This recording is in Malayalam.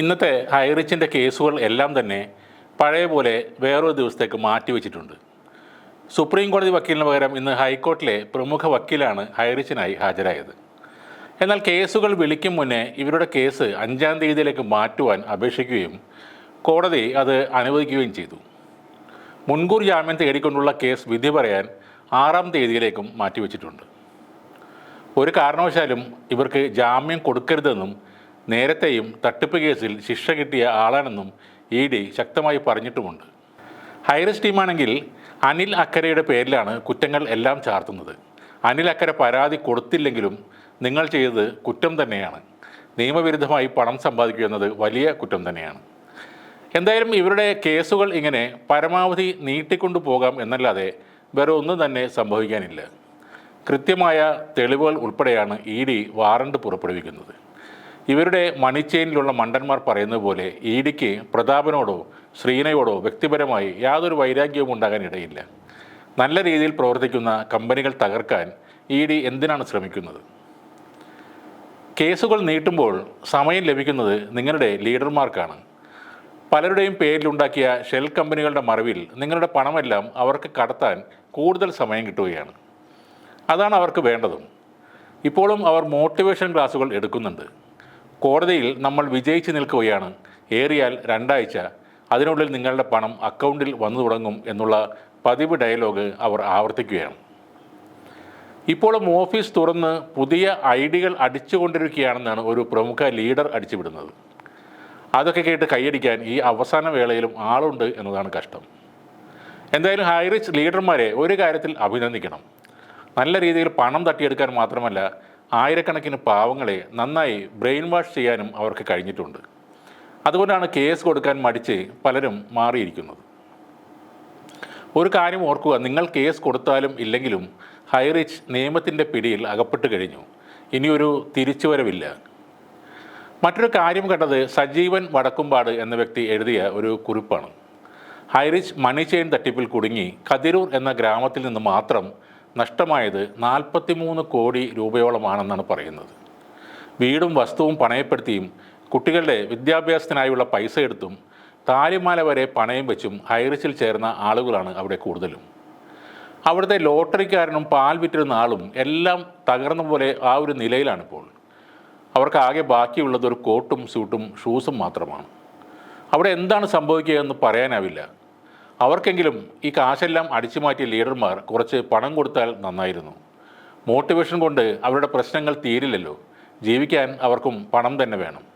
ഇന്നത്തെ ഹൈറിച്ചിന്റെ കേസുകൾ എല്ലാം തന്നെ പഴയ പോലെ വേറൊരു ദിവസത്തേക്ക് മാറ്റിവെച്ചിട്ടുണ്ട് സുപ്രീം കോടതി വക്കീലിന് പകരം ഇന്ന് ഹൈക്കോർട്ടിലെ പ്രമുഖ വക്കീലാണ് ഹൈറിച്ചിനായി ഹാജരായത്. എന്നാൽ കേസുകൾ വിളിക്കും മുന്നേ ഇവരുടെ കേസ് അഞ്ചാം തീയതിയിലേക്ക് മാറ്റുവാൻ അപേക്ഷിക്കുകയും കോടതി അത് അനുവദിക്കുകയും ചെയ്തു. മുൻകൂർ ജാമ്യം തേടിക്കൊണ്ടുള്ള കേസ് വിധി പറയാൻ ആറാം തീയതിയിലേക്കും മാറ്റിവെച്ചിട്ടുണ്ട് ഒരു കാരണവശാലും ഇവർക്ക് ജാമ്യം കൊടുക്കരുതെന്നും നേരത്തെയും തട്ടിപ്പ് കേസിൽ ശിക്ഷ കിട്ടിയ ആളാണെന്നും ഇ ഡി ശക്തമായി പറഞ്ഞിട്ടുമുണ്ട്. ഹൈറിസ് ടീമാണെങ്കിൽ അനിൽ അക്കരയുടെ പേരിലാണ് കുറ്റങ്ങൾ എല്ലാം ചാർത്തുന്നത്. അനിൽ അക്കര പരാതി കൊടുത്തില്ലെങ്കിലും നിങ്ങൾ ചെയ്തത് കുറ്റം തന്നെയാണ്. നിയമവിരുദ്ധമായി പണം സമ്പാദിക്കുക എന്നത് വലിയ കുറ്റം തന്നെയാണ്. എന്തായാലും ഇവരുടെ കേസുകൾ ഇങ്ങനെ പരമാവധി നീട്ടിക്കൊണ്ടു പോകാം എന്നല്ലാതെ വേറെ ഒന്നും തന്നെ സംഭവിക്കാനില്ല. കൃത്യമായ തെളിവുകൾ ഉൾപ്പെടെയാണ് ഇ ഡി വാറണ്ട് പുറപ്പെടുവിക്കുന്നത്. ഇവരുടെ മണി ചെയിനിലുള്ള മണ്ടന്മാർ പറയുന്നത് പോലെ ഇ ഡിക്ക് പ്രതാപനോടോ ശ്രീനയോടോ വ്യക്തിപരമായി യാതൊരു വൈരാഗ്യവും ഉണ്ടാകാൻ ഇടയില്ല നല്ല രീതിയിൽ പ്രവർത്തിക്കുന്ന കമ്പനികൾ തകർക്കാൻ ഇ ഡി എന്തിനാണ് ശ്രമിക്കുന്നത്? കേസുകൾ നീട്ടുമ്പോൾ സമയം ലഭിക്കുന്നത് നിങ്ങളുടെ ലീഡർമാർക്കാണ്. പലരുടെയും പേരിലുണ്ടാക്കിയ ഷെൽ കമ്പനികളുടെ മറവിൽ നിങ്ങളുടെ പണമെല്ലാം അവർക്ക് കടത്താൻ കൂടുതൽ സമയം കിട്ടുകയാണ്. അതാണ് അവർക്ക് വേണ്ടതും. ഇപ്പോഴും അവർ മോട്ടിവേഷൻ ക്ലാസുകൾ എടുക്കുന്നുണ്ട്. കോടതിയിൽ നമ്മൾ വിജയിച്ച് നിൽക്കുകയാണ്. ഏറിയാൽ രണ്ടാഴ്ച. അതിനുള്ളിൽ നിങ്ങളുടെ പണം അക്കൗണ്ടിൽ വന്നു തുടങ്ങും എന്നുള്ള പതിവ് ഡയലോഗ് അവർ ആവർത്തിക്കുകയാണ്. ഇപ്പോഴും ഓഫീസ് തുറന്ന് പുതിയ ഐഡികൾ അടിച്ചുകൊണ്ടിരിക്കുകയാണെന്നാണ് ഒരു പ്രമുഖ ലീഡർ അടിച്ചുവിടുന്നത്. അതൊക്കെ കേട്ട് കൈയടിക്കാൻ ഈ അവസാന വേളയിലും ആളുണ്ട് എന്നതാണ് കഷ്ടം. എന്തായാലും ഹൈറിച്ച് ലീഡർമാരെ ഒരു കാര്യത്തിൽ അഭിനന്ദിക്കണം. നല്ല രീതിയിൽ പണം തട്ടിയെടുക്കാൻ മാത്രമല്ല ആയിരക്കണക്കിന് പാവങ്ങളെ നന്നായി ബ്രെയിൻ വാഷ് ചെയ്യാനും അവർക്ക് കഴിഞ്ഞിട്ടുണ്ട്. അതുകൊണ്ടാണ് കേസ് കൊടുക്കാൻ മടിച്ച് പലരും മാറിയിരിക്കുന്നത്. ഒരു കാര്യം ഓർക്കുക നിങ്ങൾ കേസ് കൊടുത്താലും ഇല്ലെങ്കിലും ഹൈറിച്ച് നിയമത്തിന്റെ പിടിയിൽ അകപ്പെട്ട് കഴിഞ്ഞു. ഇനിയൊരു തിരിച്ചുവരവില്ല. മറ്റൊരു കാര്യം കണ്ടത് സജീവൻ വടക്കുംപാട് എന്ന വ്യക്തി എഴുതിയ ഒരു കുറിപ്പാണ്. ഹൈറിച്ച് മണി ചെയിൻ തട്ടിപ്പിൽ കുടുങ്ങി കതിരൂർ എന്ന ഗ്രാമത്തിൽ നിന്ന് മാത്രം നഷ്ടമായത് നാൽപ്പത്തിമൂന്ന് കോടി രൂപയോളമാണെന്നാണ് പറയുന്നത്. വീടും വസ്തുവും പണയപ്പെടുത്തിയും കുട്ടികളുടെ വിദ്യാഭ്യാസത്തിനായുള്ള പൈസ എടുത്തും താലിമാല വരെ പണയം വെച്ചും ഹൈറിച്ചിൽ ചേർന്ന ആളുകളാണ് അവിടെ കൂടുതലും. അവിടുത്തെ ലോട്ടറിക്കാരനും പാൽ വിറ്റിരുന്ന ആളും എല്ലാം തകർന്ന പോലെ ആ ഒരു നിലയിലാണിപ്പോൾ. അവർക്ക് ആകെ ബാക്കിയുള്ളത് ഒരു കോട്ടും സ്യൂട്ടും ഷൂസും മാത്രമാണ്. അവിടെ എന്താണ് സംഭവിക്കുക എന്ന് പറയാനാവില്ല. അവർക്കെങ്കിലും ഈ കാശെല്ലാം അടിച്ചു മാറ്റിയ ലീഡർമാർ കുറച്ച് പണം കൊടുത്താൽ നന്നായിരുന്നു. മോട്ടിവേഷൻ കൊണ്ട് അവരുടെ പ്രശ്നങ്ങൾ തീരില്ലല്ലോ. ജീവിക്കാൻ അവർക്കും പണം തന്നെ വേണം.